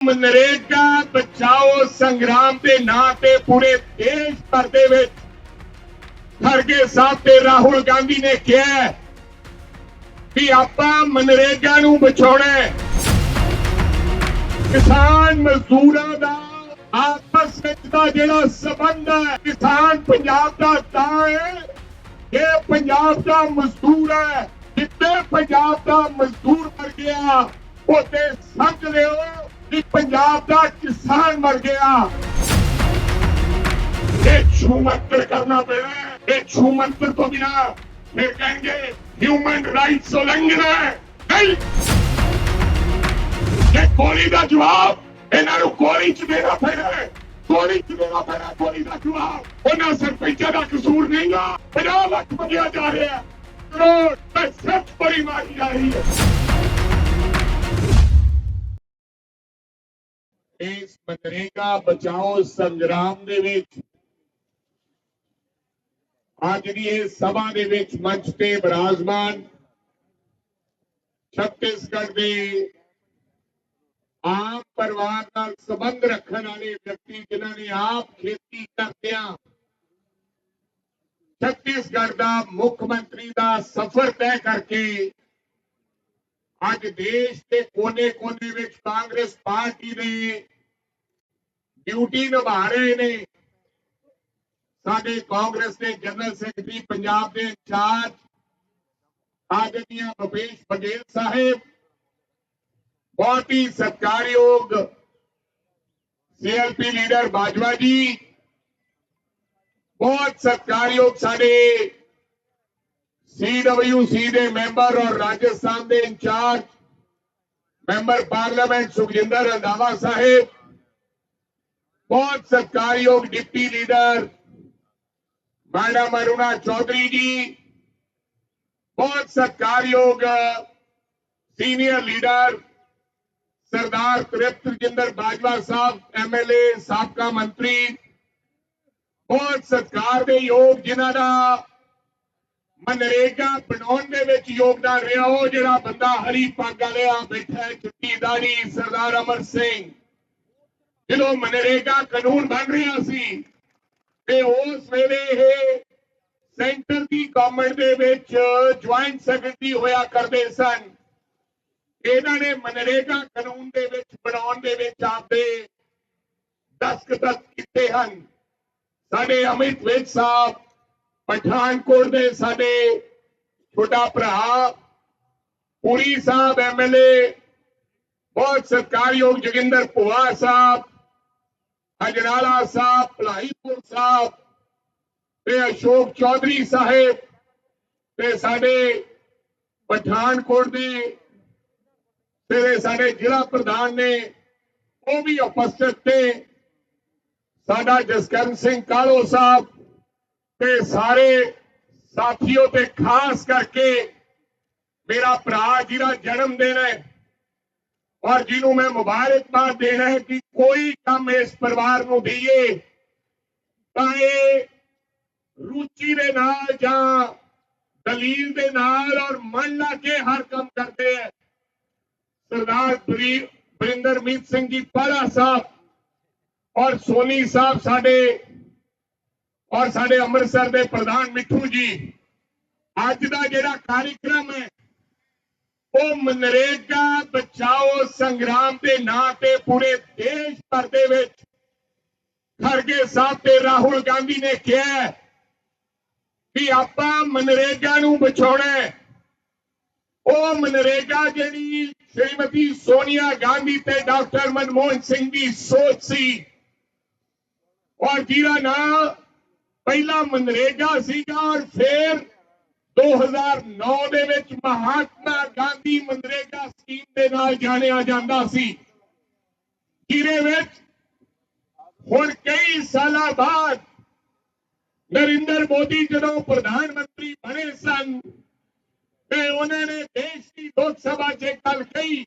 ਮਨਰੇਗਾ ਬਚਾਓ ਸੰਗਰਾਮ ਦੇ ਨਾਂ ਤੇ ਪੂਰੇ ਦੇਸ਼ ਭਰ ਦੇ ਵਿੱਚ। ਖੜਗੇ ਸਾਹਿਬ ਤੇ ਰਾਹੁਲ ਗਾਂਧੀ ਨੇ ਕਿਹਾ ਵੀ ਆਪਾਂ ਮਨਰੇਗਾ ਨੂੰ ਬਚਾਉਣਾ ਕਿਸਾਨ ਮਜ਼ਦੂਰਾਂ ਦਾ ਆਪਸ ਵਿੱਚ ਦਾ ਜਿਹੜਾ ਸਬੰਧ ਹੈ, ਕਿਸਾਨ ਪੰਜਾਬ ਦਾ ਤਾਂ ਹੈ ਇਹ ਪੰਜਾਬ ਦਾ ਮਜ਼ਦੂਰ ਹੈ ਜਿੱਤੇ ਪੰਜਾਬ ਦਾ ਮਜ਼ਦੂਰ ਮਰ ਗਿਆ ਉੱਤੇ ਸਮਝ ਲਿਓ ਕਿ ਪੰਜਾਬ ਦਾ ਕਿਸਾਨ ਮਰ ਗਿਆ ਇਹ ਛੂਮੰਤਰ ਕਰਨਾ ਪੈਣਾ ਇਹ ਛੂਮੰਤਰ ਤੋਂ ਬਿਨਾ ਫਿਰ ਕਹਿੰਗੇ ਹਿਊਮਨ ਰਾਈਟਸ ਉਲੰਘਣਾ ਹੈ ਨਹੀਂ ਇਹ ਗੋਲੀ ਦਾ ਜਵਾਬ ਇਹਨਾਂ ਨੂੰ ਗੋਲੀ ਚ ਦੇਣਾ ਪੈਣਾ ਗੋਲੀ ਚ ਦੇਣਾ ਪੈਣਾ ਗੋਲੀ ਦਾ ਜਵਾਬ ਉਹਨਾਂ ਸਰਪੰਚਾਂ ਦਾ ਕਸੂਰ ਨਹੀਂਗਾ 50 ਲੱਖ ਮੰਗਿਆ ਜਾ ਰਿਹਾ ਕਰੋੜ ਤੇ ਸੱਚ ਬੜੀ ਮਾਰੀ ਜਾ ਰਹੀ ਹੈ ਇਸ ਮਨਰੇਗਾ ਬਚਾਓ ਸੰਗਰਾਮ ਦੇ ਵਿੱਚ। ਅੱਜ ਦੀ ਇਹ ਸਭਾ ਦੇ ਵਿੱਚ ਮੰਚ ਤੇ ਬਿਰਾਜਮਾਨ ਛੱਤੀਸਗੜ੍ਹ ਦੇ ਆਪ ਪਰਿਵਾਰ ਨਾਲ ਸੰਬੰਧ ਰੱਖਣ ਵਾਲੇ ਵਿਅਕਤੀ ਜਿਨ੍ਹਾਂ ਨੇ ਆਪ ਖੇਤੀ ਕਰਦਿਆਂ ਛੱਤੀਸਗੜ੍ਹ ਦਾ ਮੁੱਖ ਮੰਤਰੀ ਦਾ ਸਫ਼ਰ ਤੈਅ ਕਰਕੇ ਅੱਜ ਦੇਸ਼ ਦੇ ਕੋਨੇ-ਕੋਨੇ ਵਿੱਚ ਕਾਂਗਰਸ ਪਾਰਟੀ ਦੇ ड्यूटी निभा रहे ने ਸਾਡੇ ਕਾਂਗਰਸ ਦੇ ਜਨਰਲ ਸੈਕਟਰੀ ਪੰਜਾਬ ਦੇ ਇੰਚਾਰਜ ਆਦਮੀਆਂ ਭਪੇਸ਼ ਬਗੇਲ बहुत ही सत्कारयोग सीएलपी लीडर बाजवा जी, बहुत सत्कारयोग साढ़े सीडब्ल्यू सी के मैंबर और राजस्थान के in charge, member parliament Sukhjinder Randhawa साहेब ਰੰਧਾਵਾ ਸਾਹਿਬ ਬਹੁਤ ਸਤਿਕਾਰਯੋਗ deputy leader madam Aruna Chaudhary ji ਬਹੁਤ ਸਤਿਕਾਰਯੋਗ senior leader Sardar Tripat Rajinder Bajwa Sahib MLA ਸਾਬਕਾ ਮੰਤਰੀ ਬਹੁਤ ਸਤਿਕਾਰ ਦੇ ਯੋਗ ਜਿਨ੍ਹਾਂ ਦਾ ਮਨਰੇਗਾ ਬਣਾਉਣ ਦੇ ਵਿੱਚ ਯੋਗਦਾਨ ਰਿਹਾ ਉਹ ਜਿਹੜਾ ਬੰਦਾ ਹਰੀ ਪੱਗ ਵਾਲਿਆ ਬੈਠਾ ਹੈ ਚਿੱਟੀ ਦਾੜੀ ਸਰਦਾਰ ਅਮਰ ਸਿੰਘ ਜਦੋਂ ਮਨਰੇਗਾ ਕਾਨੂੰਨ ਬਣ ਰਿਹਾ ਸੀ, ਤੇ ਉਸ ਵੇਲੇ ਇਹ ਸੈਂਟਰ ਦੀ ਗਵਰਨਮੈਂਟ ਦੇ ਵਿੱਚ ਜੁਆਇੰਟ ਸੈਕਟਰੀ ਹੋਇਆ ਕਰਦੇ ਸਨ। ਇਹਨਾਂ ਨੇ ਮਨਰੇਗਾ ਕਾਨੂੰਨ ਦੇ ਵਿੱਚ ਬਣਾਉਣ ਦੇ ਵਿੱਚ ਆਪਦੇ ਦਸਤਖਤ ਕੀਤੇ ਹਨ। ਸਾਡੇ ਅਮਿਤ ਵੇਦ ਸਾਹਿਬ, ਪਠਾਨਕੋਟ ਦੇ ਸਾਡੇ ਛੋਟਾ ਭਰਾ, ਪੁਰੀ ਸਾਹਿਬ ਐਮਐਲਏ ਬਹੁਤ ਸਤਿਕਾਰਯੋਗ ਜੋਗਿੰਦਰ ਭੁਆ ਸਾਹਿਬ ਅਜਨਾਲਾ ਸਾਹਿਬ ਭਲਾਈਪੁਰ ਸਾਹਿਬ ਤੇ ਅਸ਼ੋਕ ਚੌਧਰੀ ਸਾਹਿਬ ਤੇ ਸਾਡੇ ਪਠਾਨਕੋਟ ਦੇ ਤੇ ਸਾਡੇ ਜ਼ਿਲ੍ਹਾ ਪ੍ਰਧਾਨ ਨੇ ਉਹ ਵੀ ਉਪਸਥਿਤ ਤੇ ਸਾਡਾ ਜਸਕਰਨ ਸਿੰਘ ਕਾਲੋ ਸਾਹਿਬ ਤੇ ਸਾਰੇ ਸਾਥੀਓ ਤੇ ਖਾਸ ਕਰਕੇ ਮੇਰਾ ਭਰਾ ਜਿਹਦਾ ਜਨਮ ਦਿਨ ਹੈ ਔਰ ਜਿਹਨੂੰ ਮੈਂ ਮੁਬਾਰਕਬਾਦ ਦੇਣਾ ਹੈ ਕਿ ਕੋਈ ਕੰਮ ਇਸ ਪਰਿਵਾਰ ਨੂੰ ਦਈਏ ਤਾਂ ਇਹ ਰੁਚੀ ਦੇ ਨਾਲ ਜਾਂ ਦਲੀਲ ਦੇ ਨਾਲ ਔਰ ਮਨ ਲਾ ਕੇ ਹਰ ਕੰਮ ਕਰਦੇ ਹੈ ਸਰਦਾਰ ਬਰੀ- ਬਰਿੰਦਰਮੀਤ ਸਿੰਘ ਜੀ ਪਾਲਾ ਸਾਹਿਬ ਔਰ ਸੋਨੀ ਸਾਹਿਬ ਸਾਡੇ ਔਰ ਸਾਡੇ ਅੰਮ੍ਰਿਤਸਰ ਦੇ ਪ੍ਰਧਾਨ ਮਿੱਠੂ ਜੀ ਅੱਜ ਦਾ ਜਿਹੜਾ ਕਾਰਜਕ੍ਰਮ ਹੈ ਉਹ ਮਨਰੇਗਾ ਬਚਾਓ ਸੰਗਰਾਮ ਦੇ ਨਾਂ ਤੇ ਪੂਰੇ ਦੇਸ਼ ਭਰ ਦੇ ਵਿੱਚ। ਖਰਗੇ ਸਾਹਿਬ ਤੇ ਰਾਹੁਲ ਗਾਂਧੀ ਨੇ ਕਿਹਾ ਵੀ ਆਪਾਂ ਮਨਰੇਗਾ ਨੂੰ ਬਚਾਉਣਾ ਉਹ ਮਨਰੇਗਾ ਜਿਹੜੀ ਸ਼੍ਰੀਮਤੀ ਸੋਨੀਆ ਗਾਂਧੀ ਤੇ ਡਾਕਟਰ ਮਨਮੋਹਨ ਸਿੰਘ ਦੀ ਸੋਚ ਸੀ। ਔਰ ਜਿਹਦਾ ਨਾਂ ਪਹਿਲਾ ਮਨਰੇਗਾ ਸੀਗਾ ਔਰ ਫਿਰ 2009 ਦੇ ਵਿੱਚ ਮਹਾਤਮਾ ਗਾਂਧੀ ਮਨਰੇਗਾ ਸਕੀਮ ਦੇ ਨਾਲ ਜਾਣਿਆ ਜਾਂਦਾ ਸੀ ਜਿਹਦੇ ਵਿੱਚ ਹੁਣ ਕਈ ਸਾਲਾਂ ਬਾਅਦ ਨਰਿੰਦਰ ਮੋਦੀ ਜਦੋਂ ਪ੍ਰਧਾਨ ਮੰਤਰੀ ਬਣੇ ਸਨ ਤੇ ਉਹਨਾਂ ਨੇ ਦੇਸ਼ ਦੀ ਲੋਕ ਸਭਾ 'ਚ ਇੱਕ ਗੱਲ ਕਹੀ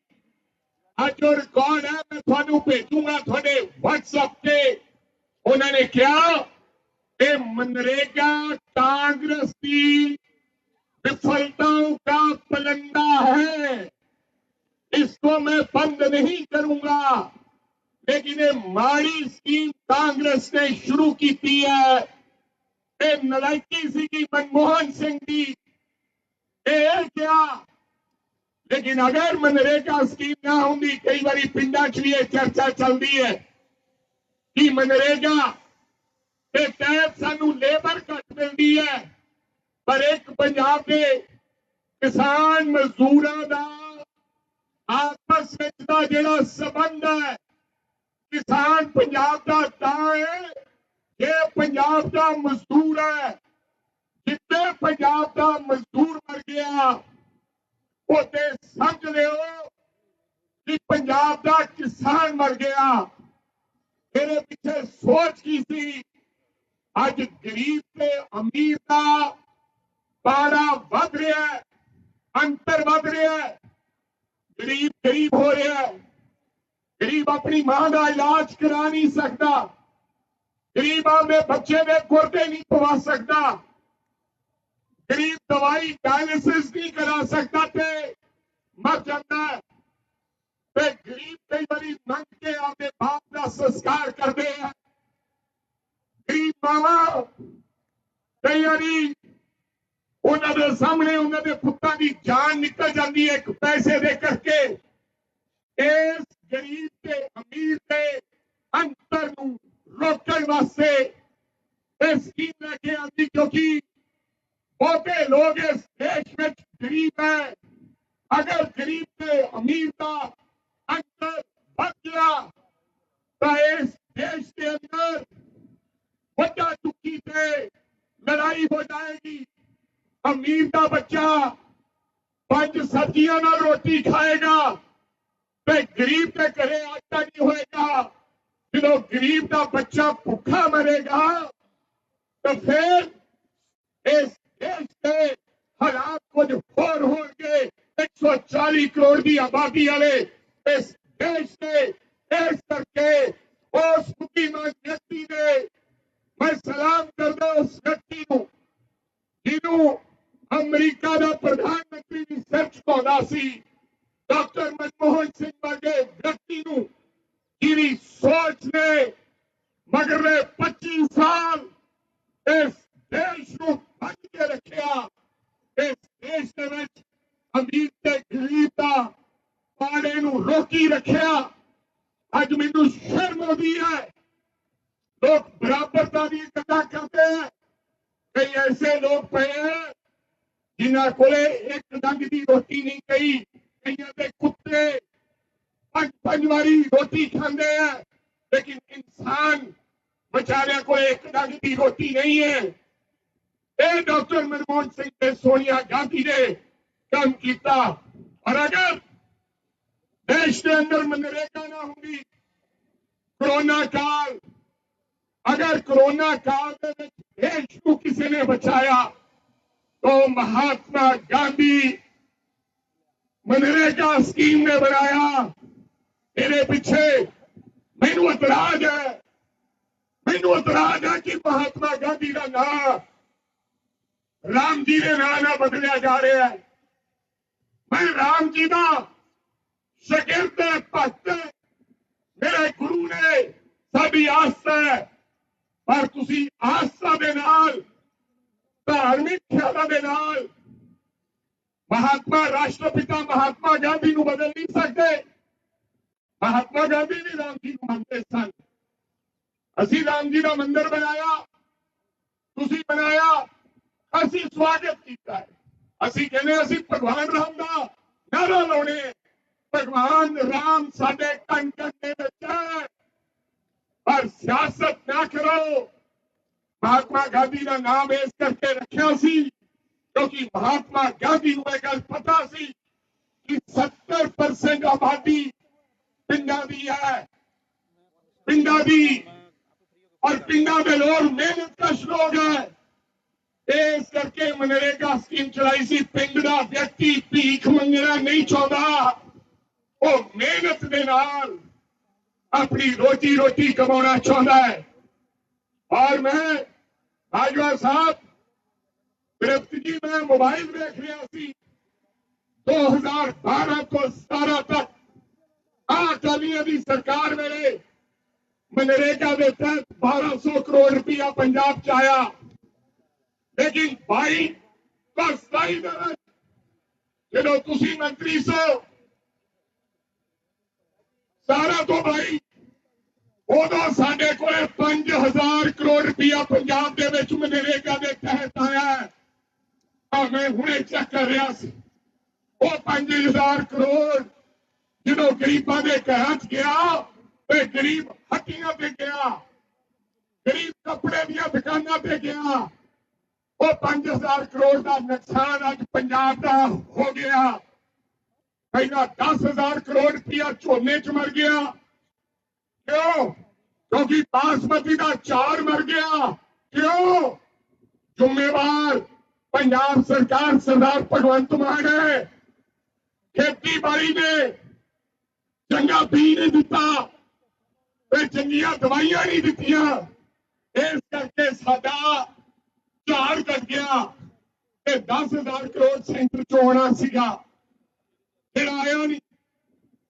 ਅੱਜ ਉਹ ਰਿਕਾਰਡ ਹੈ ਮੈਂ ਤੁਹਾਨੂੰ ਭੇਜੂਗਾ ਤੁਹਾਡੇ WhatsApp ਤੇ ਉਹਨਾਂ ਨੇ ਕਿਹਾ ਇਹ ਮਨਰੇਗਾ ਕਾਂਗਰਸ ਦੀ विफलताओं का पलंडा है। इसको मैं बंद नहीं करूँगा। लेकिन ये माड़ी स्कीम कांग्रेस ने शुरू की थी है। ये नलायकी सी की, मनमोहन सिंह की। क्या? लेकिन अगर मनरेगा स्कीम ना होंगी, कई बार पिंडा के लिए चर्चा चल रही है कि मनरेगा तहत सानू लेबर कट मिलती है। ਪਰ ਇੱਕ ਪੰਜਾਬ ਦੇ ਕਿਸਾਨ ਮਜ਼ਦੂਰਾਂ ਦਾ ਆਪਸ ਵਿੱਚ ਦਾ ਜਿਹੜਾ ਸਬੰਧ ਹੈ, ਕਿਸਾਨ ਪੰਜਾਬ ਦਾ ਤਾਂ ਹੈ, ਜੇ ਪੰਜਾਬ ਦਾ ਮਜ਼ਦੂਰ ਹੈ ਜਿੱਤੇ ਪੰਜਾਬ ਦਾ ਮਜ਼ਦੂਰ ਮਰ ਗਿਆ ਉਹਦੇ ਸਮਝ ਲਿਓ ਕਿ ਪੰਜਾਬ ਦਾ ਕਿਸਾਨ ਮਰ ਗਿਆ। ਮੇਰੇ ਪਿੱਛੇ ਸੋਚ ਕੀ ਸੀ? ਅੱਜ ਗਰੀਬ ਤੇ ਅਮੀਰ ਦਾ पारा बद रहा है अंतर बद रहा है गरीब गरीब हो रहा है। गरीब अपनी माँ का इलाज करा नहीं सकता। गरीब अपने बच्चे में गुर्दे नहीं पवा सकता। गरीब दवाई डायलिसिस नहीं करा सकता थे। मर जाता है। वे गरीब कई बार नंग के आपके बाप का संस्कार करते हैं। गरीब मावा कई बारी ਉਹਨਾਂ ਦੇ ਸਾਹਮਣੇ ਉਹਨਾਂ ਦੇ ਪੁੱਤਾਂ ਦੀ ਜਾਨ ਨਿਕਲ ਜਾਂਦੀ ਹੈ ਇੱਕ ਪੈਸੇ ਦੇ ਕਰਕੇ ਇਸ ਗਰੀਬ ਤੇ ਅਮੀਰ ਦੇ ਅੰਤਰ ਨੂੰ ਰੋਕਣ ਵਾਸਤੇ ਇਹ ਸਕੀਮ ਲੈ ਕੇ ਆਂਦੀ ਕਿਉਂਕਿ ਬਹੁਤੇ ਲੋਕ ਇਸ ਦੇਸ਼ ਵਿੱਚ ਗਰੀਬ ਹੈ ਅਗਰ ਗਰੀਬ ਤੇ ਅਮੀਰ ਦਾ ਅੰਤਰ ਵੱਧ ਗਿਆ ਤਾਂ ਇਸ ਦੇਸ਼ ਦੇ ਅੰਦਰ ਵੱਡਾ ਦੁੱਖੀ ਤੇ ਲੜਾਈ ਹੋ ਜਾਏਗੀ ਅਮੀਰ ਦਾ ਬੱਚਾ ਪੰਜ ਸਬਜ਼ੀਆਂ ਨਾਲ ਰੋਟੀ ਖਾਏਗਾ ਤੇ ਗਰੀਬ ਦੇ ਘਰੇ ਆਟਾ ਨਹੀਂ ਹੋਏਗਾ ਜਦੋਂ ਗਰੀਬ ਦਾ ਬੱਚਾ ਭੁੱਖਾ ਮਰੇਗਾ ਤਾਂ ਫਿਰ ਇਸ ਦੇਸ਼ ਦੇ ਹਾਲਾਤ ਕੁਝ ਹੋਰ ਹੋਣਗੇ 140 ਕਰੋੜ ਦੀ ਆਬਾਦੀ ਵਾਲੇ ਇਸ ਦੇਸ਼ ਦੇ ਇਸ ਕਰਕੇ ਉਸ ਬੁੱਧੀਮਾਨ ਵਿਅਕਤੀ ਦੇ ਮੈਂ ਸਲਾਮ ਕਰਦਾ ਉਸ ਵਿਅਕਤੀ ਨੂੰ ਜਿਹਨੂੰ ਅਮਰੀਕਾ ਦਾ ਪ੍ਰਧਾਨ ਮੰਤਰੀ ਦੀ ਸਿਰ ਝੁਕਾਉਂਦਾ ਸੀ ਡਾਕਟਰ ਮਨਮੋਹਨ ਸਿੰਘ ਵਰਗੇ ਵਿਅਕਤੀ ਨੂੰ ਜਿਹਦੀ ਸੋਚ ਨੇ ਮਗਰਲੇ 25 ਸਾਲ ਇਸ ਦੇਸ਼ ਨੂੰ ਬੰਦ ਕੇ ਰੱਖਿਆ ਇਸ ਦੇਸ਼ ਦੇ ਵਿੱਚ ਅਮੀਰ ਤੇ ਗਰੀਬ ਦਾ ਪਾੜੇ ਨੂੰ ਰੋਕੀ ਰੱਖਿਆ ਅੱਜ ਮੈਨੂੰ ਸ਼ਰਮ ਆਉਂਦੀ ਹੈ ਲੋਕ ਬਰਾਬਰਤਾ ਦੀ ਗੱਲਾਂ ਕਰਦੇ ਹੈ ਕਈ ਐਸੇ ਲੋਕ ਪਏ ਹੈ ਜਿਨ੍ਹਾਂ ਕੋਲੇ ਇੱਕ ਡੰਗ ਦੀ ਰੋਟੀ ਨਹੀਂ ਕਈ ਕਈਆਂ ਦੇ ਕੁੱਤੇ ਪੰਜ ਪੰਜ ਵਾਰੀ ਰੋਟੀ ਖਾਂਦੇ ਆ ਲੇਕਿਨ ਇਨਸਾਨ ਵਿਚਾਰਿਆਂ ਕੋਲੇ ਇੱਕ ਡੰਗ ਦੀ ਰੋਟੀ ਨਹੀਂ ਹੈ ਇਹ ਡਾਕਟਰ ਮਨਮੋਹਨ ਸਿੰਘ ਤੇ ਸੋਨੀਆ ਗਾਂਧੀ ਨੇ ਕੰਮ ਕੀਤਾ ਔਰ ਅਗਰ ਦੇਸ਼ ਦੇ ਅੰਦਰ ਮਨਰੇਗਾ ਨਾ ਹੁੰਦੀ ਕਰੋਨਾ ਕਾਲ ਅਗਰ ਕਰੋਨਾ ਕਾਲ ਦੇ ਵਿੱਚ ਦੇਸ਼ ਨੂੰ ਕਿਸੇ ਨੇ ਬਚਾਇਆ तो महात्मा गांधी मनरेगा स्कीम ने बनाया मेरे पीछे मैनू इतराज है मैनू इतराज है कि महात्मा गांधी का नाम राम जी ने नाम ना बदलिया जा रहा है मैं राम जी का शगिर्द है, भक्त है। मेरे गुरु ने साडी आस्था है पर तुसी आस्था ਦੇ ਨਾਲ ਧਾਰਮਿਕ ਖਿਆਲਾਂ ਦੇ ਨਾਲ ਮਹਾਤਮਾ ਰਾਸ਼ਟਰਪਿਤਾ ਮਹਾਤਮਾ ਗਾਂਧੀ ਨੂੰ ਬਦਲ ਨਹੀਂ ਸਕਦੇ ਮਹਾਤਮਾ ਗਾਂਧੀ ਵੀ ਰਾਮ ਜੀ ਨੂੰ ਮੰਨਦੇ ਸਨ ਅਸੀਂ ਰਾਮ ਜੀ ਦਾ ਮੰਦਿਰ ਬਣਾਇਆ ਤੁਸੀਂ ਬਣਾਇਆ ਅਸੀਂ ਸਵਾਗਤ ਕੀਤਾ ਹੈ ਅਸੀਂ ਕਹਿੰਦੇ ਅਸੀਂ ਭਗਵਾਨ ਰਾਮ ਦਾ ਨਾਰਾ ਲਾਉਣੇ ਭਗਵਾਨ ਰਾਮ ਸਾਡੇ ਕਣ ਕਣ ਦੇ ਵਿੱਚ ਹੈ ਪਰ ਸਿਆਸਤ ਨਾ ਕਰੋ ਮਹਾਤਮਾ ਗਾਂਧੀ ਦਾ ਨਾਮ ਇਸ ਕਰਕੇ ਰੱਖਿਆ ਸੀ ਕਿਉਂਕਿ ਮਹਾਤਮਾ ਗਾਂਧੀ ਨੂੰ ਇਹ ਗੱਲ ਪਤਾ ਸੀ ਕਿ 70% ਆਬਾਦੀ ਪਿੰਡਾਂ ਦੀ ਹੈ ਪਿੰਡਾਂ ਦੀ ਔਰ ਪਿੰਡਾਂ ਦੇ ਲੋਕ ਮਿਹਨਤਕਸ਼ ਲੋਕ ਹੈ ਇਸ ਕਰਕੇ ਮਨਰੇਗਾ ਸਕੀਮ ਚਲਾਈ ਸੀ ਪਿੰਡ ਦਾ ਵਿਅਕਤੀ ਭੀਖ ਮੰਗਣਾ ਨਹੀਂ ਚਾਹੁੰਦਾ ਉਹ ਮਿਹਨਤ ਦੇ ਨਾਲ ਆਪਣੀ ਰੋਟੀ ਰੋਟੀ ਕਮਾਉਣਾ ਚਾਹੁੰਦਾ ਹੈ और मैं बाजवा साहब गिरफ्तगी में मोबाइल देख में रियासी 2012 को सतारह तक अकाली अभी सरकार मेरे मनरेगा के तहत बारह सौ करोड़ रुपया पंजाब से आया। लेकिन भाई परसाई दरज जो तुम मंत्री सो, सारा तो भाई ਉਦੋਂ ਸਾਡੇ ਕੋਲੇ 5000 ਕਰੋੜ ਰੁਪਇਆ ਪੰਜਾਬ ਦੇ ਵਿੱਚ ਮਨਰੇਗਾ ਦੇ ਤਹਿਤ ਆਇਆ ਹੈ। ਮੈਂ ਹੁਣੇ ਚੈੱਕ ਕਰ ਰਿਹਾ ਸੀ। ਉਹ 5000 ਕਰੋੜ ਜਦੋਂ ਗਰੀਬਾਂ ਦੇ ਘਰਾਂ 'ਚ ਗਿਆ ਤੇ ਗਰੀਬ ਹੱਟੀਆਂ ਤੇ ਗਿਆ, ਗਰੀਬ ਕੱਪੜੇ ਦੀਆਂ ਦੁਕਾਨਾਂ ਤੇ ਗਿਆ। ਉਹ 5000 ਕਰੋੜ ਦਾ ਨੁਕਸਾਨ ਅੱਜ ਪੰਜਾਬ ਦਾ ਹੋ ਗਿਆ। ਪਹਿਲਾਂ 10000 ਕਰੋੜ ਰੁਪਇਆ ਝੋਨੇ 'ਚ ਮਰ ਗਿਆ। ਕਿਉਂ? ਕਿਉਂਕਿ ਬਾਸਮਤੀ ਦਾ ਚਾਰ ਮਰ ਗਿਆ। ਕਿਉਂ? ਜ਼ਿੰਮੇਵਾਰ ਪੰਜਾਬ ਸਰਕਾਰ ਸਰਦਾਰ ਭਗਵੰਤ ਮਾਨ ਹੈ। ਖੇਤੀਬਾੜੀ ਨੇ ਚੰਗਾ ਬੀਜ ਨਹੀਂ ਦਿੱਤਾ ਤੇ ਚੰਗੀਆਂ ਦਵਾਈਆਂ ਨਹੀਂ ਦਿੱਤੀਆਂ। ਇਸ ਕਰਕੇ ਸਾਡਾ ਝਾੜ ਘਟ ਗਿਆ ਤੇ 10000 ਕਰੋੜ ਸੈਂਟਰ ਚੋਂ ਆਉਣਾ ਸੀਗਾ। ਜਿਹੜਾ ਆਇਆ ਨਹੀਂ,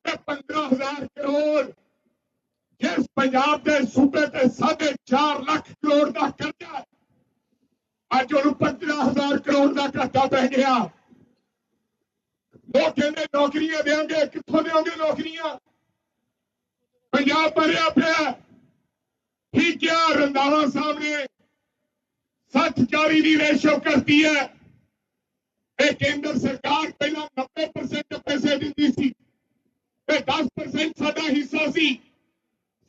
ਤੇ 15000 ਕਰੋੜ ਜਿਸ ਪੰਜਾਬ ਦੇ ਸੂਬੇ ਤੇ 4.5 ਲੱਖ ਕਰੋੜ ਦਾ ਕਰਜ਼ਾ ਅੱਜ ਉਹਨੂੰ 15000 ਕਰੋੜ ਦਾ ਘਾਟਾ ਪੈ ਗਿਆ। ਲੋਕ ਕਹਿੰਦੇ, ਨੌਕਰੀਆਂ ਦੇਵਾਂਗੇ ਕਿੱਥੋਂ ਦੇਵਾਂਗੇ ਨੌਕਰੀਆਂ? ਪੰਜਾਬ ਭਰਿਆ ਪਿਆ ਠੀਕ ਕਿਹਾ ਰੰਦਾਵਾ ਸਾਹਿਬ ਨੇ ਸੱਚ ਚਾਰੀ ਦੀ ਰੇਸ਼ੋ ਕਰਤੀ ਹੈ। ਇਹ ਕੇਂਦਰ ਸਰਕਾਰ ਪਹਿਲਾਂ 90% ਪੈਸੇ ਦਿੰਦੀ ਸੀ। ਤੇ 10% ਸਾਡਾ ਹਿੱਸਾ ਸੀ।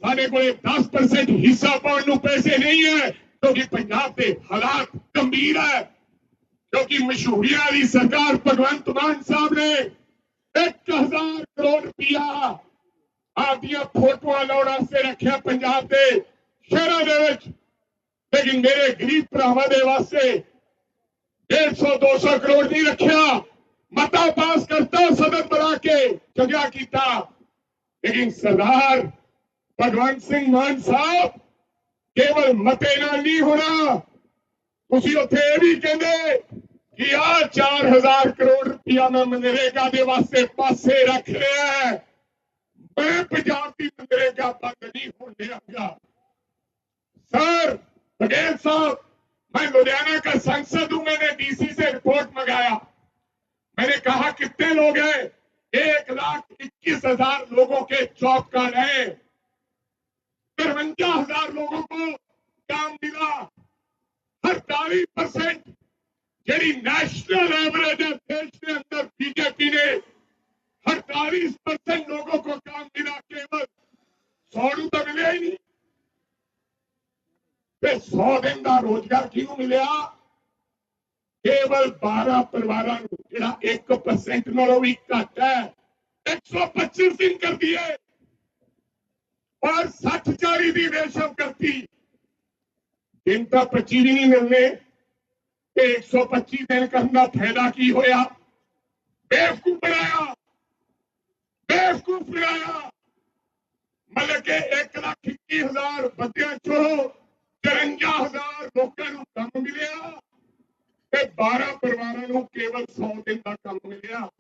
ਸਾਡੇ ਕੋਲੇ 10% ਹਿੱਸਾ ਪਾਉਣ ਨੂੰ ਪੈਸੇ ਨਹੀਂ ਹੈ ਕਿਉਂਕਿ ਪੰਜਾਬ ਦੇ ਹਾਲਾਤ ਗੰਭੀਰ ਹੈ ਕਿਉਂਕਿ ਮਸ਼ਹੂਰੀਆਂ ਵਾਲੀ ਸਰਕਾਰ ਭਗਵੰਤ ਮਾਨ ਸਾਹਿਬ ਨੇ 1000 ਕਰੋੜ ਰੁਪਇਆ ਆਪਦੀਆਂ ਫੋਟੋਆਂ ਲਾਉਣ ਵਾਸਤੇ ਰੱਖਿਆ ਪੰਜਾਬ ਦੇ ਸ਼ਹਿਰਾਂ ਦੇ ਵਿੱਚ ਲੇਕਿਨ ਮੇਰੇ ਗਰੀਬ ਭਰਾਵਾਂ ਦੇ ਵਾਸਤੇ 150 200 ਕਰੋੜ ਨਹੀਂ ਰੱਖਿਆ ਮਤਾ ਪਾਸ ਕਰਤਾ ਸਦਨ ਬਣਾ ਕੇ ਚੰਗਾ ਕੀਤਾ ਲੇਕਿਨ ਸਰਦਾਰ ਭਗਵੰਤ ਸਿੰਘ ਮਾਨ ਸਾਹਿਬ ਕੇਵਲ ਮਤੇ ਨਾਲ ਨਹੀਂ ਹੋਣਾ ਤੁਸੀਂ ਉੱਥੇ ਇਹ ਵੀ ਕਹਿੰਦੇ ਕਿ ਆ 4000 ਕਰੋੜ ਰੁਪਇਆ ਮੈਂ ਮਨਰੇਗਾ ਦੇ ਵਾਸਤੇ ਪਾਸੇ ਰੱਖ ਰਿਹਾ ਹੈ ਮੈਂ ਪੰਜਾਬ ਦੀ ਮਨਰੇਗਾ ਬੰਦ ਨਹੀਂ ਹੋਣ ਦੇਵਾਂਗਾ सर बघेल साहब मैं लुधियाना का सांसद हूं मैंने डीसी से रिपोर्ट मंगाया मैंने कहा कितने लोग हैं एक लाख इक्कीस हजार लोगों के जॉब कार्ड है तिरवंजा हज़ार लोगों को काम मिला। हर परसेंट जी नेशनल एवरेज है, देश के अंदर बीजेपी ने अड़तालीस परसेंट लोगों को काम मिला केवल। सौ रुपये मिले ही नहीं। सौ दिन का रोज़गार क्यों मिले? केवल बारह परिवार एक परसेंट नो भी घट है एक सौ पच्चीस दिन कर दिए। ਪਰ ਸੱਚ ਦੀ ਰੇਸ਼ਮ ਕਰਤੀ। ਦਿਨ ਤਾਂ 25 ਨਹੀਂ ਮਿਲਨੇ, ਤੇ 125 ਦਿਨ ਕਰਨ ਦਾ ਫਾਇਦਾ ਕੀ ਹੋਇਆ? ਬੇਵਕੂਫ ਬਣਾਇਆ। ਬੇਵਕੂਫ ਬਣਾਇਆ। ਮਲਕੇ 1 ਲੱਖ 21000 ਬੰਦਿਆਂ ਚੋਂ 53000 ਲੋਕਾਂ ਨੂੰ ਕੰਮ ਮਿਲਿਆ ਤੇ 12 ਪਰਿਵਾਰਾਂ ਨੂੰ ਕੇਵਲ 100 ਦਿਨ ਦਾ ਕੰਮ ਮਿਲਿਆ।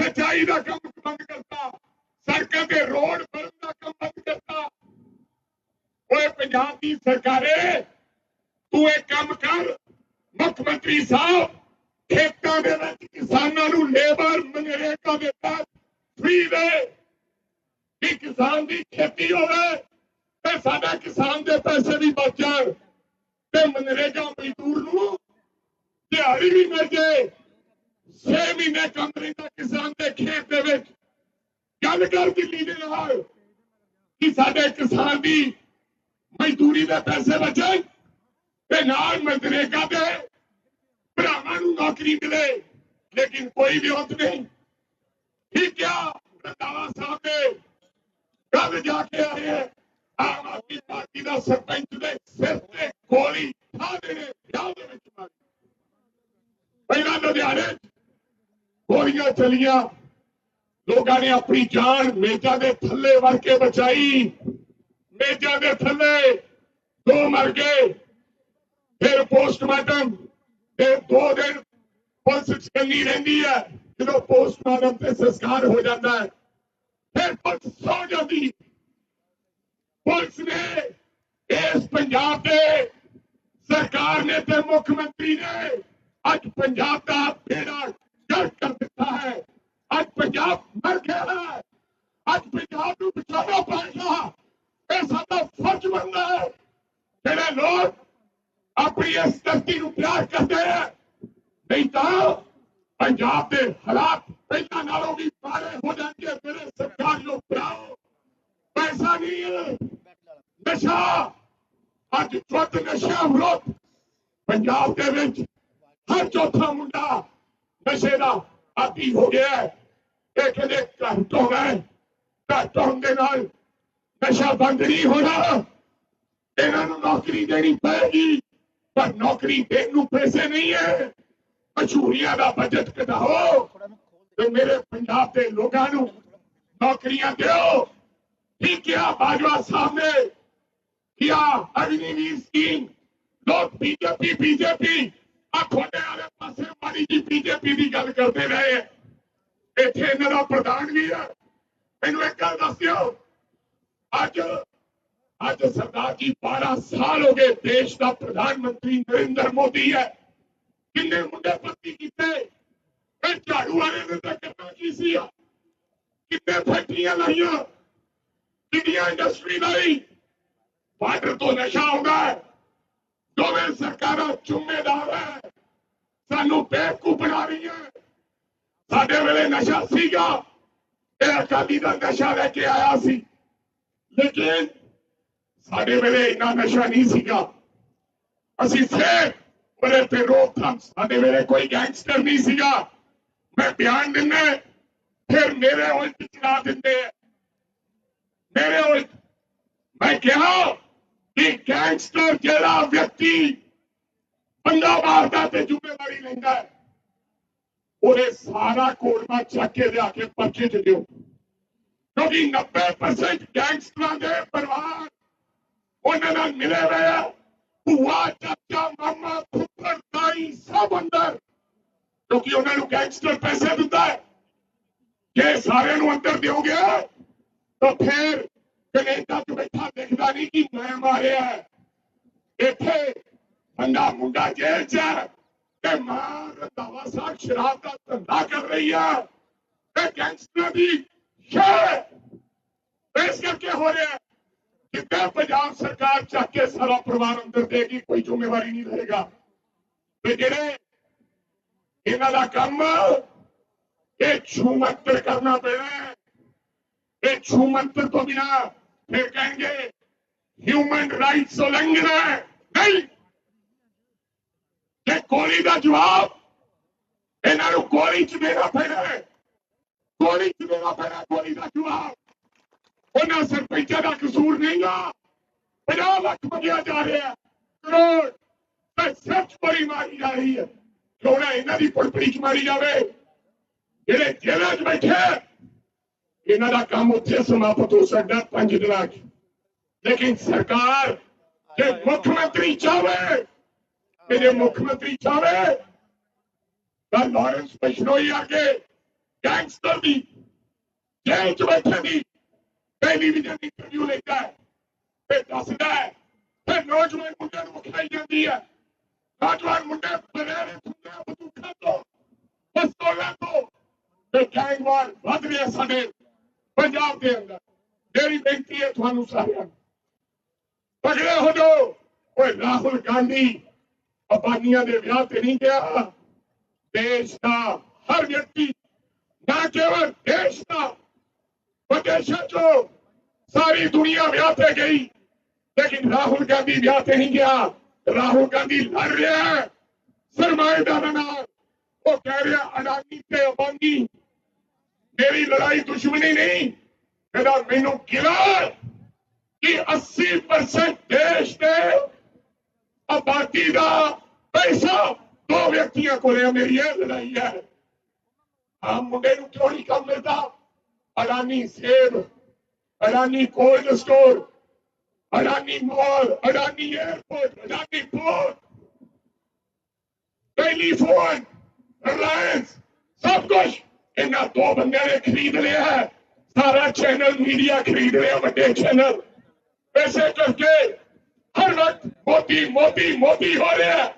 ਸਚਾਈ ਦਾ ਕੰਮ ਬੰਦ ਕਰਤਾ। ਸੜਕਾਂ ਤੇ ਰੋਡ ਬਣਨ ਦਾ ਕੰਮ ਬੰਦ ਕਰਤਾ ਓਏ ਪੰਜਾਬ ਦੀ ਸਰਕਾਰੇ, ਤੂੰ ਇਹ ਕੰਮ ਕਰ। ਮੁੱਖ ਮੰਤਰੀ ਸਾਹਿਬ, ਖੇਤਾਂ ਦੇ ਵਿੱਚ ਕਿਸਾਨਾਂ ਨੂੰ ਲੇਬਰ ਮਨਰੇਗਾ ਦੇ ਤਹਿਤ ਫ੍ਰੀ ਦੇ ਕਿ ਕਿਸਾਨ ਦੀ ਖੇਤੀ ਹੋਵੇ ਤੇ ਸਾਡਾ ਕਿਸਾਨ ਦੇ ਪੈਸੇ ਵੀ ਬਚ ਜਾਣ ਤੇ ਮਨਰੇਗਾ ਮਜ਼ਦੂਰ ਨੂੰ ਦਿਹਾੜੀ ਵੀ ਮਿਲ ਜੇ। 6 ਮਹੀਨੇ ਕੰਮ ਰਹਿੰਦਾ ਕਿਸਾਨ ਦੇ ਖੇਤ ਦੇ ਵਿੱਚ। ਗੱਲ ਕਰ ਦਿੱਲੀ ਦੇ ਨਾਲ ਕਿ ਸਾਡੇ ਕਿਸਾਨ ਦੀ ਮਜ਼ਦੂਰੀ ਦੇ ਪੈਸੇ ਬਚਣ ਤੇ ਨਾਲ ਮਨਰੇਗਾ ਦੇ ਭਰਾਵਾਂ ਨੂੰ ਨੌਕਰੀ ਮਿਲੇ ਲੇਕਿਨ ਕੋਈ ਵਿਉਂਤ ਨਹੀਂ ਠੀਕ ਆ ਰੰਦਾਵਾ ਸਾਹਿਬ ਦੇ ਕੱਲ ਜਾ ਕੇ ਆਏ ਹੈ ਆਮ ਆਦਮੀ ਪਾਰਟੀ ਦਾ ਸਰਪੰਚ ਦੇ ਸਿਰ ਤੇ ਗੋਲੀ ਖਾ ਦੇਣੇ ਵਿਆਹ ਦੇ ਵਿੱਚ ਮਾਰੀ ਪਹਿਲਾਂ ਲੁਧਿਆਣੇ 'ਚ ਗੋਲੀਆਂ ਚਲੀਆਂ ਲੋਕਾਂ ਨੇ ਆਪਣੀ ਜਾਨ ਮੇਜ਼ਾਂ ਦੇ ਥੱਲੇ ਵੜ ਕੇ ਬਚਾਈ। ਮੇਜ਼ਾਂ ਦੇ ਥੱਲੇ ਦੋ ਮਰ ਗਏ। ਫਿਰ ਪੋਸਟਮਾਰਟਮ ਤੇ ਦੋ ਦਿਨ ਪੁਲਿਸ ਚੰਗੀ ਰਹਿੰਦੀ ਹੈ। ਜਦੋਂ ਪੋਸਟਮਾਰਟਮ ਤੇ ਸੰਸਕਾਰ ਹੋ ਜਾਂਦਾ ਹੈ, ਫਿਰ ਪੁਲਿਸ ਸੌ ਜਾਂਦੀ। ਪੁਲਿਸ ਨੇ ਇਸ ਪੰਜਾਬ ਦੇ ਸਰਕਾਰ ਨੇ ਤੇ ਮੁੱਖ ਮੰਤਰੀ ਨੇ ਅੱਜ ਪੰਜਾਬ ਦਾ ਬੇੜਾ ਗਰਕ ਕਰ ਦਿੱਤਾ ਹੈ। ਅੱਜ ਪੰਜਾਬ ਮਰ ਗਿਆ ਹੈ ਅੱਜ ਪੰਜਾਬ ਨੂੰ ਬਚਾਉਣਾ ਪਏਗਾ ਇਹ ਸਾਡਾ ਫਰਜ਼ ਬਣਦਾ ਹੈ ਜਿਹੜੇ ਲੋਕ ਆਪਣੀ ਇਸ ਧਰਤੀ ਨੂੰ ਪਿਆਰ ਕਰਦੇ ਆ ਨਹੀਂ ਤਾਂ ਪੰਜਾਬ ਦੇ ਹਾਲਾਤ ਪਹਿਲਾਂ ਨਾਲੋਂ ਵੀ ਮਾੜੇ ਹੋ ਜਾਣਗੇ ਮੇਰੇ ਸਰਕਾਰ ਨੂੰ ਭਰਾਓ ਪੈਸਾ ਨਹੀਂ ਹੈ ਨਸ਼ਾ ਅੱਜ ਜੁੱਧ ਨਸ਼ਾ ਵਿਰੋਧ ਪੰਜਾਬ ਦੇ ਵਿੱਚ ਹਰ ਚੌਥਾ ਮੁੰਡਾ ਨਸ਼ੇ ਦਾ ਆਦੀ ਹੋ ਗਿਆ ਹੈ ਇਹ ਕਹਿੰਦੇ ਘੱਟ ਹੋ ਗਏ ਘੱਟ ਹੋਣ ਦੇ ਨਾਲ ਨਸ਼ਾ ਬੰਦ ਨਹੀਂ ਹੋਣਾ। ਇਹਨਾਂ ਨੂੰ ਨੌਕਰੀ ਦੇਣੀ ਪਏਗੀ, ਪਰ ਨੌਕਰੀ ਦੇਣ ਨੂੰ ਪੈਸੇ ਨਹੀਂ ਹੈ। ਮਸ਼ਹੂਰੀਆਂ ਦਾ ਬਜਟ ਘਟਾਓ ਤੇ ਮੇਰੇ ਪੰਜਾਬ ਦੇ ਲੋਕਾਂ ਨੂੰ ਨੌਕਰੀਆਂ ਦਿਓ। ਠੀਕ ਕਿਹਾ ਬਾਜਵਾ ਸਾਹਿਬ ਨੇ? ਕਿਹਾ ਅਗਨੀਵੀਰ ਸਕੀਮ ਲੋਕ ਬੀਜੇਪੀ ਬੀਜੇਪੀ ਆ ਤੁਹਾਡੇ ਵਾਲੇ ਪਾਸੇ ਮਾੜੀ ਜੀ ਬੀਜੇਪੀ ਦੀ ਗੱਲ ਕਰਦੇ ਰਹੇ ਹੈ। ਇੱਥੇ ਇਹਨਾਂ ਦਾ ਪ੍ਰਧਾਨ ਵੀ ਹੈ ਮੈਨੂੰ ਇੱਕ ਗੱਲ ਦੱਸ ਦਿਓ ਅੱਜ ਅੱਜ ਸਰਦਾਰ ਜੀ 12 ਸਾਲ ਹੋ ਗਏ ਦੇਸ਼ ਦਾ ਪ੍ਰਧਾਨ ਮੰਤਰੀ ਨਰਿੰਦਰ ਮੋਦੀ ਹੈ ਕਿੰਨੇ ਮੁੰਡੇ ਭਰਤੀ ਕੀਤੇ ਇਹ ਝਾੜੂ ਵਾਲੇ ਨੇ ਤਾਂ ਕਰਨਾ ਕੀ ਸੀ ਆ ਕਿੰਨੇ ਫੈਕਟਰੀਆਂ ਲਾਈਆਂ ਕਿੰਨੀਆਂ ਇੰਡਸਟਰੀ ਲਾਈ ਬਾਰਡਰ ਤੋਂ ਨਸ਼ਾ ਆਉਂਦਾ ਹੈ ਦੋਵੇਂ ਸਰਕਾਰਾਂ ਜ਼ਿੰਮੇਦਾਰ ਹੈ ਸਾਨੂੰ ਬੇਵਕੂਫ ਬਣਾ ਰਹੀਆਂ ਸਾਡੇ ਵੇਲੇ ਨਸ਼ਾ ਸੀਗਾ ਇਹ ਅਕਾਲੀ ਦਾ ਨਸ਼ਾ ਲੈ ਕੇ ਆਇਆ ਸੀ ਲੇਕਿਨ ਸਾਡੇ ਵੇਲੇ ਇੰਨਾ ਨਸ਼ਾ ਨਹੀਂ ਸੀਗਾ ਅਸੀਂ ਫੇਰ ਉਹਦੇ ਤੇ ਰੋਕਥਾਮ ਸਾਡੇ ਵੇਲੇ ਕੋਈ ਗੈਂਗਸਟਰ ਨਹੀਂ ਸੀਗਾ ਮੈਂ ਬਿਆਨ ਦਿੰਦਾ ਫਿਰ ਮੇਰੇ ਉਲਟ ਚਲਾ ਦਿੰਦੇ ਆ। ਮੇਰੇ ਉਲਟ ਮੈਂ ਕਿਹਾ ਕਿ ਗੈਂਗਸਟਰ ਜਿਹੜਾ ਵਿਅਕਤੀ ਬੰਦਾ ਮਾਰਦਾ ਤੇ ਜ਼ਿੰਮੇਵਾਰੀ ਲੈਂਦਾ ਹੈ ਉਹਦੇ ਸਾਰਾ ਕੋੜਮਾ ਚੱਕ ਕੇ ਲਿਆ ਕੇ ਪਰਚੇ ਚ ਦਿਓ ਕਿਉਂਕਿ 90% ਗੈਂਗਸਟਰਾਂ ਦੇ ਪਰਿਵਾਰ ਉਹਨਾਂ ਨਾਲ ਮਿਲੇ ਹੋਏ ਆ ਭੂਆ ਚਾਚਾ ਮਾਮਾ ਫੁੱਫੜ ਤਾਈ ਸਭ ਅੰਦਰ ਕਿਉਂਕਿ ਉਹਨਾਂ ਨੂੰ ਗੈਂਗਸਟਰ ਪੈਸੇ ਦਿੰਦਾ ਹੈ ਜੇ ਸਾਰਿਆਂ ਨੂੰ ਅੰਦਰ ਦਿਓਗੇ ਤਾਂ ਫਿਰ ਕੈਨੇਡਾ ਚ ਬੈਠਾ ਦੇਖਦਾ ਨਹੀਂ ਕਿ ਮੈਂ ਮਾਰਿਆ ਹੈ। ਇੱਥੇ ਬੰਦਾ ਮੁੰਡਾ ਜੇਲ੍ਹ ਚ ਹੈ ਤੇ ਮਾਂ ਰੰਧਾਵਾ ਸਾਹਿਬ ਸ਼ਰਾਬ ਦਾ ਧੰਦਾ ਕਰ ਰਹੀ ਹੈ ਇਹ ਗੈਂਗਸਟਰ ਦੀ ਸ਼ਹਿਰ ਇਸ ਕਰਕੇ ਹੋ ਰਿਹਾ ਹੈ। ਜਿੱਦਾਂ ਪੰਜਾਬ ਸਰਕਾਰ ਚੱਕ ਕੇ ਸਾਰਾ ਪਰਿਵਾਰ ਅੰਦਰ ਦੇਗੀ ਕੋਈ ਜ਼ਿੰਮੇਵਾਰੀ ਨਹੀਂ ਲਏਗਾ ਤੇ ਜਿਹੜੇ ਇਹਨਾਂ ਦਾ ਕੰਮ ਇਹ ਛੂਮੰਤਰ ਕਰਨਾ ਪੈਣਾ ਹੈ ਇਹ ਛੂਮੰਤਰ ਤੋਂ ਬਿਨਾ ਫਿਰ ਕਹਿਣਗੇ ਹਿਊਮਨ ਰਾਈਟਸ ਉਲੰਘਣਾ ਹੈ ਨਹੀਂ ਤੇ ਗੋਲੀ ਦਾ ਜਵਾਬ ਇਹਨਾਂ ਨੂੰ ਗੋਲੀ ਚ ਦੇਣਾ ਪੈਣਾ ਹੈ। ਗੋਲੀ ਚ ਦੇਣਾ ਪੈਣਾ ਗੋਲੀ ਦਾ ਜਵਾਬ। ਉਹਨਾਂ ਸਰਪੰਚਾਂ ਦਾ ਕਸੂਰ ਨਹੀਂਗਾ 50 ਲੱਖ ਮੰਗਿਆ ਜਾ ਰਿਹਾ ਕਰੋੜ ਤੇ ਸੱਚ ਬੜੀ ਮਾਰੀ ਜਾ ਰਹੀ ਹੈ। ਕਿਉਂ ਇਹਨਾਂ ਦੀ ਪੁਲਪੜੀ ਚ ਮਾਰੀ ਜਾਵੇ। ਜਿਹੜੇ ਜੇਲ੍ਹਾਂ 'ਚ ਬੈਠੇ ਇਹਨਾਂ ਦਾ ਕੰਮ ਉੱਥੇ ਸਮਾਪਤ ਹੋ ਸਕਦਾ ਪੰਜ ਦਿਨਾਂ 'ਚ। ਲੇਕਿਨ ਸਰਕਾਰ, ਜੇ ਮੁੱਖ ਮੰਤਰੀ ਚਾਹਵੇ ਕਿ ਜੇ ਮੁੱਖ ਮੰਤਰੀ ਚਾਵੇ ਤਾਂ ਲਾਰੈਂਸ ਬਿਸ਼ਨੋਈ ਅੱਗੇ ਗੈਂਗਸਟਰ ਦੀ ਜੇਲ੍ਹ 'ਚ ਬੈਠੇ ਦੀ ਟੈਲੀਵਿਜ਼ਨ ਇੰਟਰਵਿਊ ਲੈਂਦਾ ਹੈ ਤੇ ਦੱਸਦਾ ਹੈ ਫਿਰ ਨੌਜਵਾਨ ਮੁੰਡਿਆਂ ਨੂੰ ਵਿਖਾਈ ਜਾਂਦੀ ਹੈ। ਨੌਜਵਾਨ ਮੁੰਡੇ ਬਨੇਰੇ ਹੁੰਦੇ ਆ ਤੋਂ, ਪਿਸਤੌਲਾਂ ਤੋਂ ਤੇ ਗੈਂਗਵਾਰ ਵੱਧ ਰਿਹਾ ਸਾਡੇ ਪੰਜਾਬ ਦੇ ਅੰਦਰ। ਮੇਰੀ ਬੇਨਤੀ ਹੈ ਤੁਹਾਨੂੰ ਸਾਰਿਆਂ ਨੂੰ। ਤਗੜੇ ਹੋ ਜਾਓ, ਓਏ ਰਾਹੁਲ ਗਾਂਧੀ ਅਬਾਨੀਆਂ ਦੇ ਵਿਆਹ ਤੇ ਨਹੀਂ ਗਿਆ ਦੇਸ਼ ਦਾ ਹਰ ਵਿਅਕਤੀ ਨਾ ਕੇਵਲ ਦੇਸ਼ ਦਾ ਵਿਦੇਸ਼ਾਂ ਚੋਂ ਸਾਰੀ ਦੁਨੀਆ ਵਿਆਹ ਤੇ ਗਈ ਲੇਕਿਨ ਰਾਹੁਲ ਗਾਂਧੀ ਵਿਆਹ ਤੇ ਨਹੀਂ ਗਿਆ ਰਾਹੁਲ ਗਾਂਧੀ ਲੜ ਰਿਹਾ ਹੈ ਸਰਮਾਏਦਾਰਾਂ ਨਾਲ ਉਹ ਕਹਿ ਰਿਹਾ ਅਡਾਨੀ ਤੇ ਅਬਾਨੀ ਮੇਰੀ ਲੜਾਈ ਦੁਸ਼ਮਣੀ ਨਹੀਂ ਇਹਦਾ ਮੈਨੂੰ ਗਿਲਾ ਹੈ ਕਿ 80% ਦੇਸ਼ ਦੇ ਆਬਾਦੀ और बाकी का पैसा, दो व्यक्तियों को मेरी ये लड़ाई है। हम मुझे थोड़ी कम लेता अडानी सेब, Adani cold store, Adani mall, Adani airport, Adani port telephone, Reliance, सब कुछ इन्होंने दो बंद ने खरीद लिया है। सारा चैनल, मीडिया खरीद लिया वे चैनल। पैसे करके हर वक्त मोदी मोदी मोदी हो रहे हैं।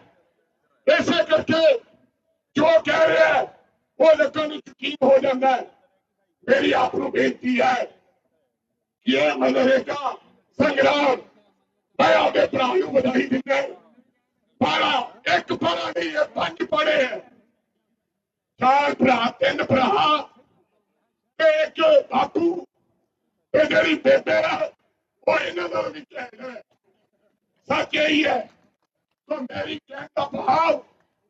ऐसे करके जो कह रहे हैं, वो लोगों यकीन हो जाता है। मेरी आप बेनती है ये यह मनरेगा संग्राम मैं आपके प्राणी बधाई दिता पारा, एक पारा नहीं है पाँच पड़े हैं। चार भरा, तीन भरा। एक बापू बेटे बेबे है वो इन्होंने भी कह रहे हैं। ਸੱਚ ਇਹੀ ਹੈ। ਤਾਂ ਮੇਰੀ ਕਹਿਣ ਦਾ ਭਾਵ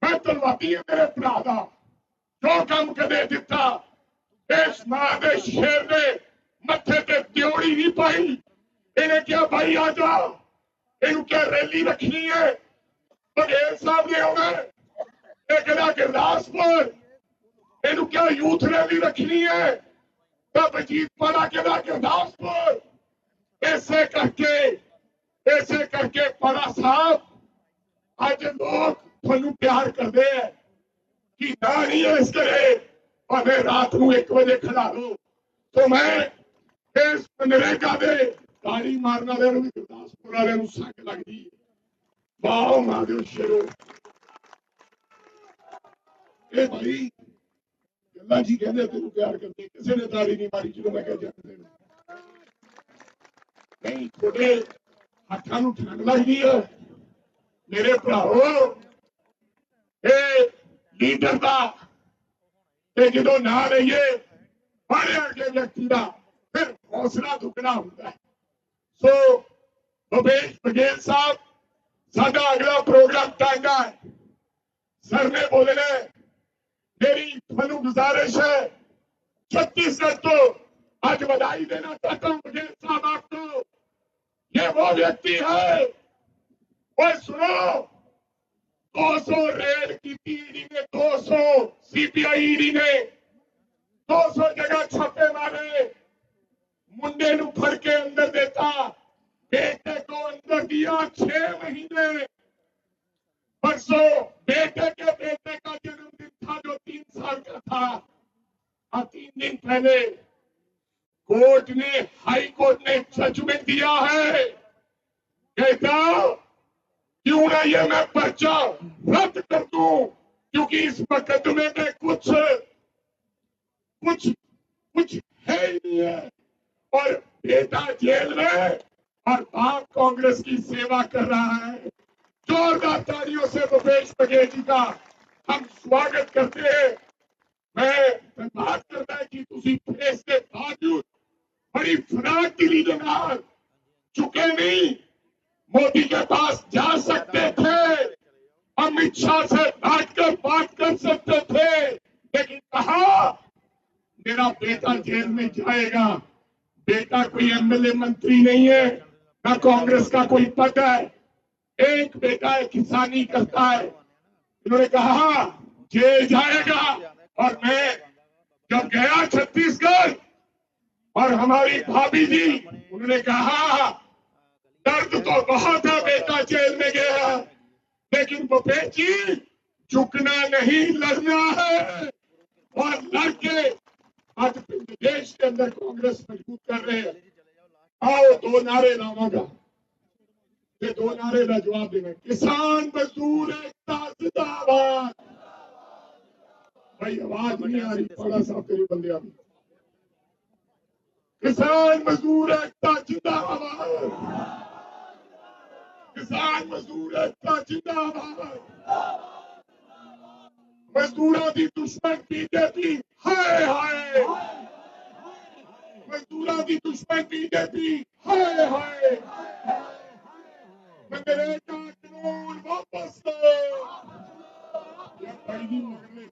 ਮੈਂ ਧੰਨਵਾਦੀ ਹਾਂ ਮੇਰੇ ਭਰਾ ਦਾ। ਜੋ ਕੰਮ ਕਦੇ ਦਿੱਤਾ, ਇਸ ਮਾਂ ਦੇ ਸ਼ੇਰ ਨੇ ਮੱਥੇ ਤੇ ਦਿਉੜੀ ਨਹੀਂ ਪਾਈ। ਇਹਨੇ ਕਿਹਾ, ਭਾਈ, ਆ ਜਾ। ਇਹਨੂੰ ਕਿਹਾ, ਰੈਲੀ ਰੱਖਣੀ ਹੈ। ਬਘੇਲ ਸਾਹਿਬ ਨੇ ਆਉਣਾ ਇਹ ਕਹਿੰਦਾ, ਗੁਰਦਾਸਪੁਰ। ਇਹਨੂੰ ਕਿਹਾ, ਯੂਥ ਰੈਲੀ ਰੱਖਣੀ ਹੈ। ਤਾਂ ਬਜੀਤ ਪਾੜਾ ਕਹਿੰਦਾ, ਗੁਰਦਾਸਪੁਰ। ਇਸੇ ਕਰਕੇ ਇਸੇ ਕਰਕੇ ਪਾੜਾ ਸਾਹਿਬ, ਅੱਜ ਲੋਕ ਤੁਹਾਨੂੰ ਪਿਆਰ ਕਰਦੇ ਆ ਕਿ ਨਹੀਂ ਇਸ ਕਰੇ ਭਾਵੇਂ ਰਾਤ ਨੂੰ 1 ਵਜੇ ਖੜਾ ਲਓ ਤੋਂ ਮੈਂ ਇਸ ਨਰੇਗਾ ਦੇ ਤਾੜੀ ਮਾਰਨ ਵਾਲਿਆਂ ਨੂੰ ਵੀ ਗੁਰਦਾਸਪੁਰ ਵਾਲਿਆਂ ਨੂੰ ਸੰਗ ਲੱਗਦੀ ਹੈ। ਵਾਹ ਮਾਦਿਓ ਸ਼ੇਰੋ। ਇਹ ਭਾਈ ਗੱਲਾਂ ਜੀ ਕਹਿੰਦੇ ਤੈਨੂੰ ਪਿਆਰ ਕਰਦੇ, ਕਿਸੇ ਨੇ ਤਾੜੀ ਨਹੀਂ ਮਾਰੀ, ਜਦੋਂ ਮੈਂ ਕਿਹਾ ਜਾਂਦੇ ਨੇ ਨਹੀਂ, ਤੁਹਾਡੇ ਹੱਥਾਂ ਨੂੰ ਠੰਡ ਲੱਗਦੀ ਹੈ ਮੇਰੇ ਭਰਾਓ ਇਹ ਲੀਡਰ ਦਾ ਤੇ ਜਦੋਂ ਨਾਂ ਲਈਏ ਬੜੇ ਅੱਗੇ ਵਿਅਕਤੀ ਦਾ ਫਿਰ ਹੌਸਲਾ ਦੁੱਗਣਾ ਹੁੰਦਾ ਹੈ। ਸੋ ਭਵੇਸ਼ ਬਗੇਲ ਸਾਹਿਬ ਸਾਡਾ ਅਗਲਾ ਪ੍ਰੋਗਰਾਮ ਟਾਂਗਾ ਹੈ ਸਰ ਨੇ ਬੋਲਣਾ ਹੈ। ਮੇਰੀ ਤੁਹਾਨੂੰ ਗੁਜ਼ਾਰਿਸ਼ ਹੈ छत्तीसगढ़ तो आज बधाई देना चाहता हूं बघेल साहब आपको ये वो व्यक्ति है। ओए सुनो 200 रेड की ईडी ने 200 सीबीआई ईडी ने 200 जगह छापे मारे। मुंडे नु फड़ के अंदर देता, बेटे को अंदर दिया छह महीने। परसों बेटे के बेटे का जन्मदिन था जो तीन साल का था। और तीन दिन पहले कोर्ट ने, हाई कोर्ट ने जजमेंट दिया है। कहता क्यों ना ये मैं पर्चा रद्द कर दू? क्योंकि इस मुकदमे में कुछ कुछ कुछ है ही नहीं है। और बेटा जेल में और बाप कांग्रेस की सेवा कर रहा है। जोरदार तालियों से भूपेश बघेल जी का हम स्वागत करते हैं। मैं बात करता है कि तुम फेस के बावजूद बड़ी दिली के नाल चुके नहीं, मोदी के पास जा सकते थे। अमित शाह से बैठ कर बात कर सकते थे, लेकिन कहा, मेरा बेटा जेल में जाएगा। बेटा कोई एमएलए मंत्री नहीं है, ना कांग्रेस का कोई पद है। एक बेटा है किसानी करता है। इन्होंने कहा जेल जाएगा। और मैं जब गया छत्तीसगढ़ और हमारी भाभी जी, उन्होंने कहा, दर्द तो बहुत है बेटा, जेल में गया लेकिन भूपेश जी झुकना नहीं, लड़ना है। और लड़के आज देश के अंदर कांग्रेस मज़बूत कर रहे हैं। आओ, दो नारे लाऊँगा ये दो नारे का जवाब देना किसान मजदूर एकता, जिंदाबाद। भाई, आवाज़ नहीं आ रही बड़ा साहब तेरे बंदे अभी किसान मजदूर एकता जिंदाबाद किसान मजदूर एकता जिंदाबाद मजदूरों की दुश्मन बीजेपी हाय हाय। मजदूरों की दुश्मन बीजेपी हाय हाय। मनरेगा कानून वापस लो। ये पहली मरने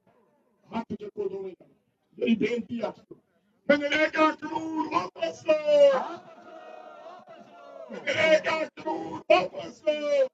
हाथ चको दोनों मेरी बेनती है मनरेगा कानून वापस लो मनरेगा कानून वापस लो